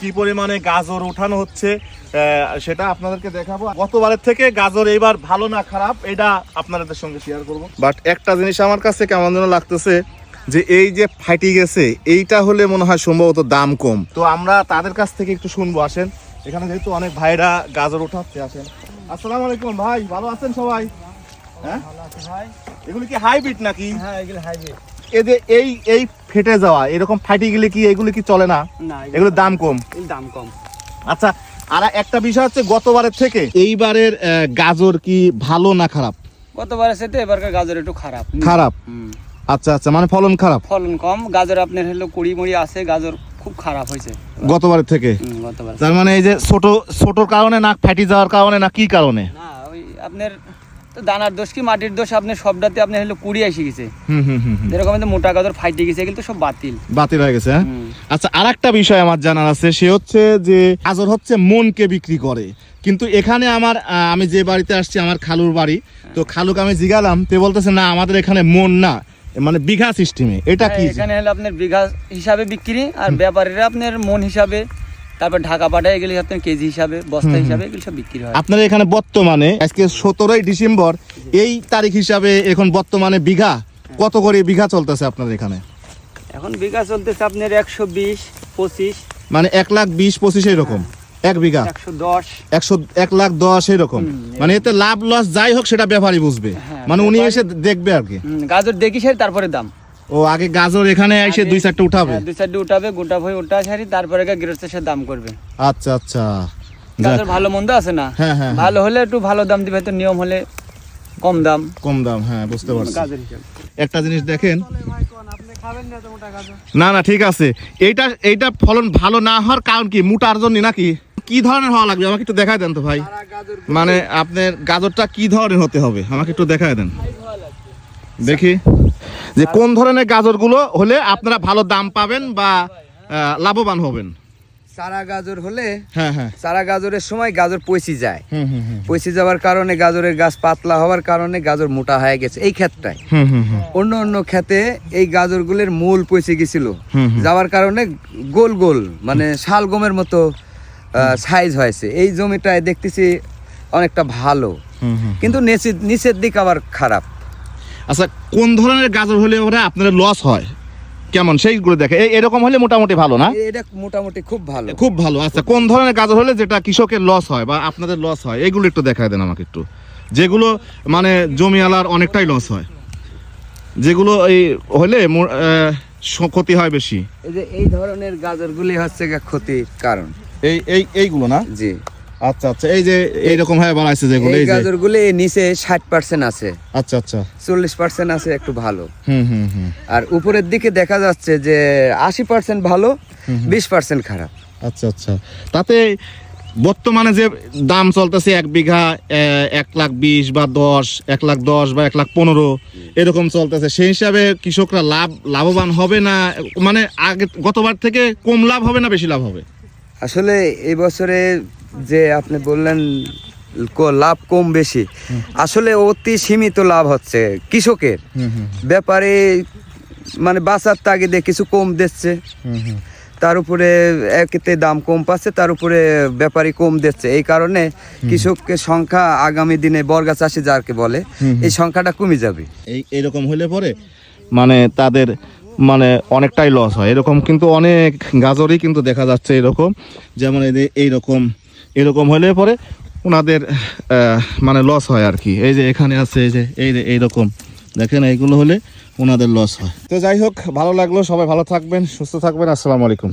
কি পরিমাণে গাজর উঠানো হচ্ছে সেটা আপনাদেরকে দেখাবো। গতবারের থেকে গাজর এইবার ভালো না খারাপ, এটা আপনাদের সঙ্গে শেয়ার করব। বাট একটা জিনিস আমার কাছে কেমন যেন লাগতেছে যে এই যে ফাইটি গেছে, এইটা হলে মনে হয় সম্ভবত দাম কম। তো আমরা তাদের কাছ থেকে একটু শুনব, আসেন। এখানে যেহেতু অনেক ভাইরা গাজর উঠাচ্ছে আসেন। আসসালামু আলাইকুম ভাই, ভালো আছেন সবাই? হ্যাঁ? এগুলি কি হাইব্রিড নাকি? হ্যাঁ এগুলো হাইব্রিড এদের এই এই ফেটে যাওয়া এরকম ফাইটি গেলে কি এগুলো কি চলে না? এগুলোর দাম কম। দাম কম। আচ্ছা আর একটা বিষয় হচ্ছে গতবারের থেকে। এইবারের গাজর কি ভালো না খারাপ? গতবারের সাথে এবারকার গাজর একটু খারাপ। খারাপ? আচ্ছা আচ্ছা মানে ফলন খারাপ? ফলন কম। গাজর আপনার হলো কুড়ি মুড়ি আছে গাজর খুব খারাপ হয়েছে। গতবারের থেকে? তার মানে এই যে ছোট ছোটর কারণে না ফাটি যাওয়ার কারণে না কি কারণে? না ওই আপনার তো দানার দোষ কি মাটির দোষ? আপনার সবটাতে আপনার হলো কুড়ি এসে গেছে। হুম হুম হুম হুম। যেরকম মোটা গাজর ফাইটে গেছে এগুলো সব বাতিল। বাতিল হয়ে গেছে হ্যাঁ? আচ্ছা আর একটা বিষয় আমার জানার আছে সে হচ্ছে যে গাজর হচ্ছে মনকে বিক্রি করে। কিন্তু এখানে আমার আমি যে বাড়িতে আসছি আমার খালুর বাড়ি তো খালুকে আমি জিগালাম তে বলতেছে না আমাদের এখানে মন না। মানে বিঘা সিস্টেমে এটা কি? হ্যাঁ, এখানে হলো আপনার বিঘা হিসাবে বিক্রি আর ব্যাপারীরা আপনার মন হিসাবে তারপর ঢাকা পাঠায় এগুলি আপনার কেজি হিসাবে বস্তা হিসাবে এগুলো সব বিক্রি হয়। আপনার এখানে বর্তমানে আজকে সতেরোই ডিসেম্বর এই তারিখ হিসাবে এখন বর্তমানে বিঘা কত করে বিঘা চলতেছে আপনার এখানে? এখন বিঘা চলতেছে আপনার একশো বিশ পঁচিশ। মানে এক লাখ বিশ পঁচিশ এরকম এক বিঘা। একশো দশ। একশো এক লাখ দশ এরকম। মানে এতে লাভ লস যাই হোক সেটা ব্যাপারই বুঝবে। হ্যাঁ, মানে উনি এসে দেখবে আর কি। গাজর দেখি সারি তারপরে দাম। ও আগে গাজর এখানে এসে দুই চারটে উঠাবে? হ্যাঁ, দুই সাইডে উঠাবে গোটা ভই উঠা সারি তারপরে গৃহস্থের সাথে দাম করবে। আচ্ছা আচ্ছা। গাজর ভালো মন্দ আছে না? হ্যাঁ, হ্যাঁ, ভালো হলে একটু ভালো দাম দিবে তো নিয়ম হলে কম দাম। কম দাম হ্যাঁ বুঝতে পারছি। একটা জিনিস দেখেন। না না ঠিক আছে। এইটা এইটা ফলন ভালো না হওয়ার কারণ কি? মোটার জন্য নাকি? কি ধরনের হওয়া লাগবে? আমাকে একটু দেখায় দেন তো ভাই। মানে আপনার গাজরটা কি ধরনের হতে হবে? আমাকে একটু দেখায় দেন। দেখি। যে কোন ধরনের গাজরগুলো হলে আপনারা ভালো দাম পাবেন বা লাভবান হবেন? চারা গাজর হলে হ্যাঁ হ্যাঁ। চারা গাজরের সময় গাজর পচি যায়। পচে যাওয়ার কারণে গাজরের গাছ পাতলা হওয়ার কারণে গাজর মোটা হয়ে গেছে এই ক্ষেতটায়। অন্য অন্য ক্ষেতে এই গাজরগুলোর মূল পচে গেছিল। যাওয়ার কারণে গোল গোল মানে শালগমের মতো সাইজ হয়েছে। এই জমিটায় দেখতেছি অনেকটা ভালো। কিন্তু নিচের নিচের দিক আবার খারাপ। আচ্ছা কোন ধরনের গাজর হলে ওরা আপনার লস হয়? কেমন? সেইগুলো দেখে। এই এরকম হলে মোটামুটি ভালো না? এটা মোটামুটি খুব ভালো। খুব ভালো। আচ্ছা কোন ধরনের গাজর হলে যেটা কৃষকের লস হয় বা আপনাদের লস হয়? এগুলো একটু দেখায় দেন আমাকে একটু। যেগুলো মানে জমিওয়ালার অনেকটাই লস হয়। যেগুলো এই হলে ক্ষতি হয় বেশি। এই যে এই ধরনের গাজরগুলি হচ্ছে ক্ষতির কারণ। এই এই এইগুলো না? জি। আচ্ছা আচ্ছা এই যে এইরকম ভাবে বানাইছে যেগুলো এই এই নিচে ষাট পার্সেন্ট আছে। আচ্ছা আচ্ছা। চল্লিশ পার্সেন্ট আছে একটু ভালো। হুম হুম হুম। আর উপরের দিকে দেখা যাচ্ছে যে আশি পার্সেন্ট ভালো বিশ পার্সেন্ট খারাপ। আচ্ছা আচ্ছা। তাতে বর্তমানে যে দাম চলতেছে এক বিঘা এক লাখ বিশ বা দশ এক লাখ দশ বা এক লাখ পনেরো এরকম চলতেছে। সেই হিসাবে কৃষকরা লাভ লাভবান হবে না? মানে আগে গতবার থেকে কম লাভ হবে না বেশি লাভ হবে? আসলে এই বছরে যে আপনি বললেন ক- লাভ কম বেশি। আসলে অতি সীমিত লাভ হচ্ছে কৃষকের। হুম হুম ব্যাপারে মানে বাঁচার তাগিদে কিছু কম দিচ্ছে। তার উপরে একেতে দাম কম পাচ্ছে তার উপরে ব্যাপারী কম দিচ্ছে। এই কারণে কৃষকের সংখ্যা আগামী দিনে বর্গা চাষি যারকে বলে এই সংখ্যাটা কমে যাবে। এই এরকম হলে পরে মানে তাদের মানে অনেকটাই লস হয়। এরকম কিন্তু অনেক গাজরই কিন্তু দেখা যাচ্ছে এরকম। যেমন এই যে এইরকম এরকম হলে পরে ওনাদের মানে লস হয় আর কি এই যে এখানে আছে, এই যে এই যে এইরকম। দেখেন, এইগুলো হলে ওনাদের লস হয়। তো যাই হোক, ভালো লাগল, সবাই ভালো থাকবেন, সুস্থ থাকবেন, আসসালামু আলাইকুম।